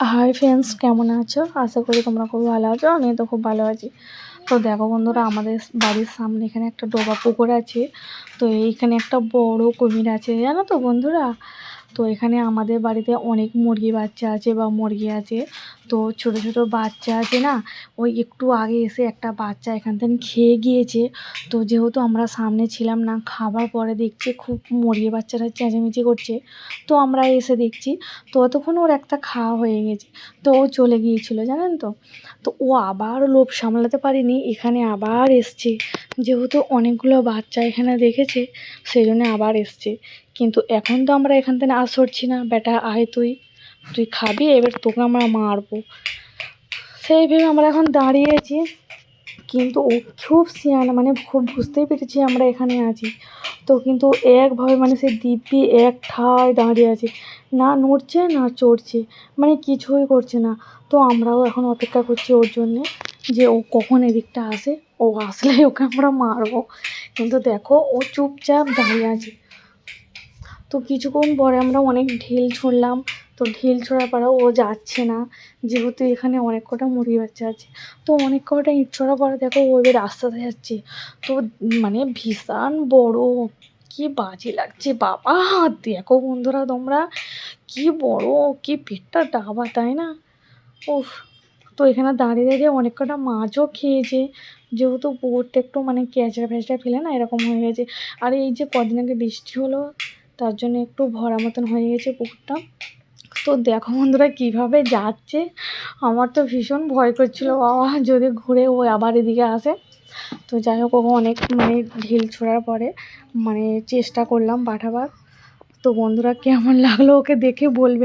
Hi friends কেমন আছো? আশা করি তোমরা খুব ভালো আছো আমি তো খুব ভালো আছি। তো দেখো বন্ধুরা, আমাদের বাড়ির সামনে এখানে একটা ডোবা পুকুর আছে। তো এইখানে একটা বড় কুমির আছে, জানো তো বন্ধুরা? তো এখানে আমাদের বাড়িতে অনেক মুরগি বাচ্চা আছে বা মুরগি আছে। তো ছোট ছোট বাচ্চা আছে না, ওই একটু আগে এসে একটা বাচ্চা এখান থেকে খেয়ে গিয়েছে। তো যেহেতু আমরা সামনে ছিলাম না, খাবার পরে দেখছি খুব মরিয়ে বাচ্চারা চেঁচামেচি করছে। তো আমরা এসে দেখছি, তো ততক্ষণ ওর একটা খাওয়া হয়ে গেছে। তো ও চলে গিয়েছিল, জানেন তো? তো ও আবার লোভ সামলাতে পারেনি, এখানে আবার এসছে। যেহেতু অনেকগুলো বাচ্চা এখানে দেখেছে সেই জন্য আবার এসছে। কিন্তু এখন তো আমরা এখান থেকে আর সরছি না, বেটা, আয় তুই। তুই খাবি, এবার তোকে আমরা মারবো। সেই ভেবে আমরা এখন দাঁড়িয়েছি, কিন্তু ও খুব সিয়ানা মানে খুব বুঝতেই পেরেছি আমরা এখানে আছি। তো কিন্তু একভাবে মানে সে দিব্যি এক ঠায় দাঁড়িয়ে আছে। না নড়ছে, না চড়ছে মানে কিছুই করছে না। তো আমরাও এখন অপেক্ষা করছি ওর জন্যে যে ও কখন এদিকটা আসে। ও আসলে ওকে আমরা মারবো। কিন্তু দেখো, ও চুপচাপ দাঁড়িয়ে আছে। তো কিছুক্ষণ পরে আমরা অনেক ঢিল ছুঁড়লাম। তো ঢিল ছোঁড়ার পরেও ও যাচ্ছে না। যেহেতু এখানে অনেক কটা মুরগি বাচ্চা আছে। তো অনেক কটা ইট ছোঁড়ার পরে দেখো ও এবার রাস্তাতে যাচ্ছে। তো মানে ভীষণ বড়। কি বাজে লাগছে বাবা। দেখো বন্ধুরা তোমরা। কি বড়, কি পেটটা ডাবা, তাই না? উফ। তো এখানে দাঁড়িয়ে দাঁড়িয়ে অনেক কটা মাছও খেয়েছে। যেহেতু পুকুরটা একটু মানে ক্যাচড়া ফ্যাচড়া ফেলে না, এরকম হয়ে গেছে। আর এই যে কদিন আগে বৃষ্টি হলো, তার জন্য একটু ভরা মতন হয়ে গেছে পুকুরটা। তো দেখো বন্ধুরা কীভাবে যাচ্ছে। আমার তো ভীষণ ভয় করছিল। বাবা, যদি ঘুরে ও আবার এদিকে আসে। তো যাই হোক, ওকে অনেক মানে ঢিল ছোড়ার পরে মানে চেষ্টা করলাম পাঠাবার। তো বন্ধুরা কেমন লাগল ওকে দেখে বলবে।